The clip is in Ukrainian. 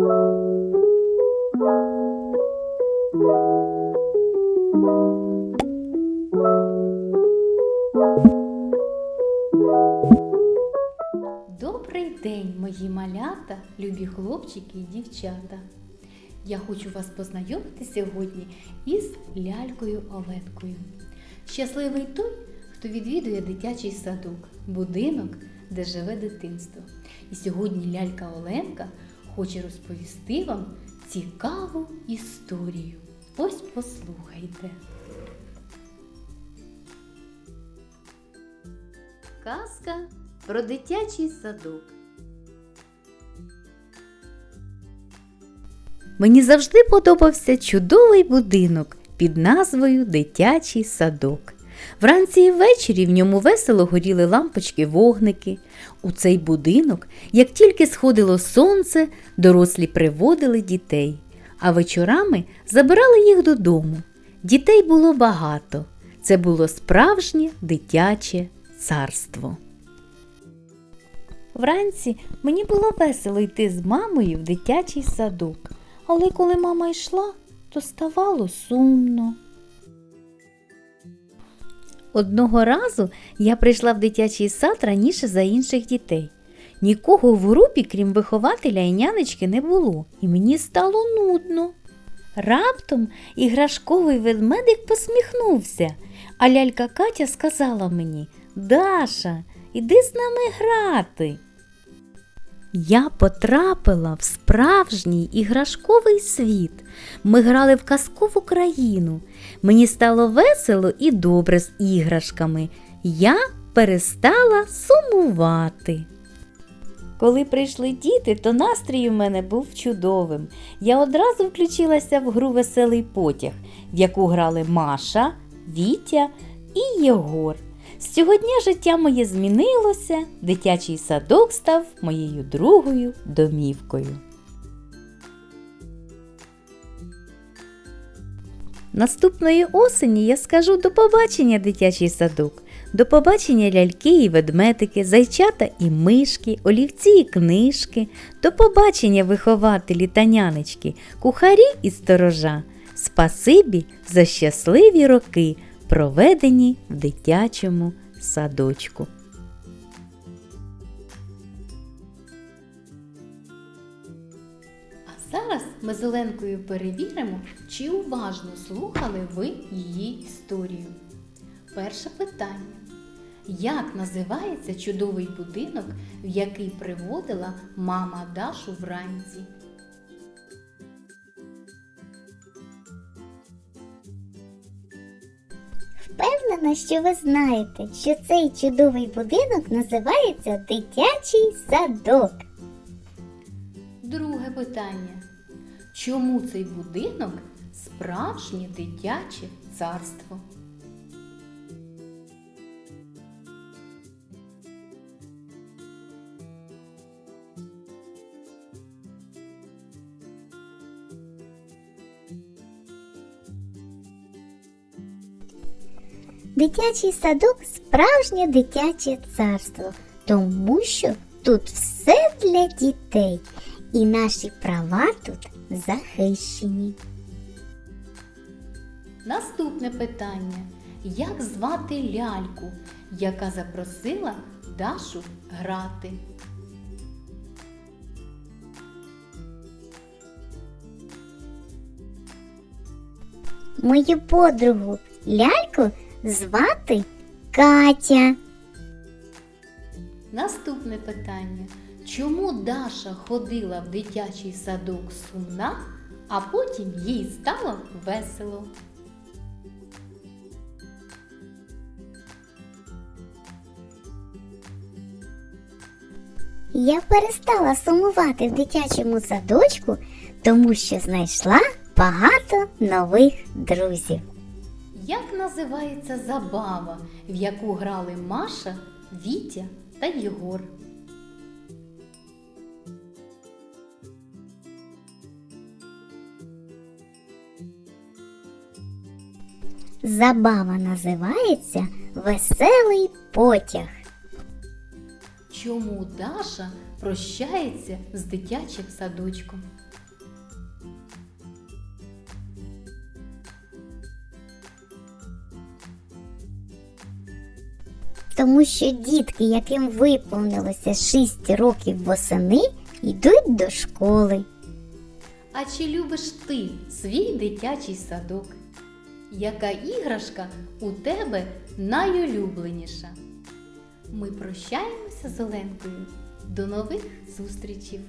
Добрий день, мої малята, любі хлопчики і дівчата. Я хочу вас познайомити сьогодні із лялькою Оленкою. Щасливий той, хто відвідує дитячий садок, будинок, де живе дитинство. І сьогодні лялька Оленка хоче розповісти вам цікаву історію. Ось послухайте. Казка про дитячий садок. Мені завжди подобався чудовий будинок під назвою Дитячий садок. Вранці і ввечері в ньому весело горіли лампочки вогники. У цей будинок, як тільки сходило сонце, дорослі приводили дітей, а вечорами забирали їх додому. Дітей було багато. Це було справжнє дитяче царство. Вранці мені було весело йти з мамою в дитячий садок, але коли мама йшла, то ставало сумно. Одного разу я прийшла в дитячий сад раніше за інших дітей. Нікого в групі, крім вихователя і нянечки, не було, і мені стало нудно. Раптом іграшковий ведмедик посміхнувся, а лялька Катя сказала мені Даша, іди з нами грати. Я потрапила в справжній іграшковий світ. Ми грали в казкову країну. Мені стало весело і добре з іграшками. Я перестала сумувати. Коли прийшли діти, то настрій у мене був чудовим. Я одразу включилася в гру Веселий потяг, в яку грали Маша, Вітя і Єгор. З цього дня життя моє змінилося, дитячий садок став моєю другою домівкою. Наступної осені я скажу до побачення дитячий садок, до побачення ляльки і ведмедики, зайчата і мишки, олівці і книжки, до побачення вихователі та нянечки, кухарі і сторожа. Спасибі за щасливі роки, проведені в дитячому садочку. А зараз ми з Оленкою перевіримо, чи уважно слухали ви її історію. Перше питання. Як називається чудовий будинок, в який приводила мама Дашу вранці? Впевнена, що ви знаєте, що цей чудовий будинок називається дитячий садок. Друге питання. Чому цей будинок справжнє дитяче царство? Дитячий садок справжнє дитяче царство, тому що тут все для дітей, і наші права тут захищені. Наступне питання. Як звати ляльку, яка запросила Дашу грати? Мою подругу ляльку звати Катя. Наступне питання. Чому Даша ходила в дитячий садок сумна, а потім їй стало весело? Я перестала сумувати в дитячому садочку, тому що знайшла багато нових друзів. Як називається забава, в яку грали Маша, Вітя та Єгор? Забава називається Веселий потяг. Чому Даша прощається з дитячим садочком? Тому що дітки, яким виповнилося 6 років восени, йдуть до школи. А чи любиш ти свій дитячий садок? Яка іграшка у тебе найулюбленіша? Ми прощаємося з Оленкою. До нових зустрічей!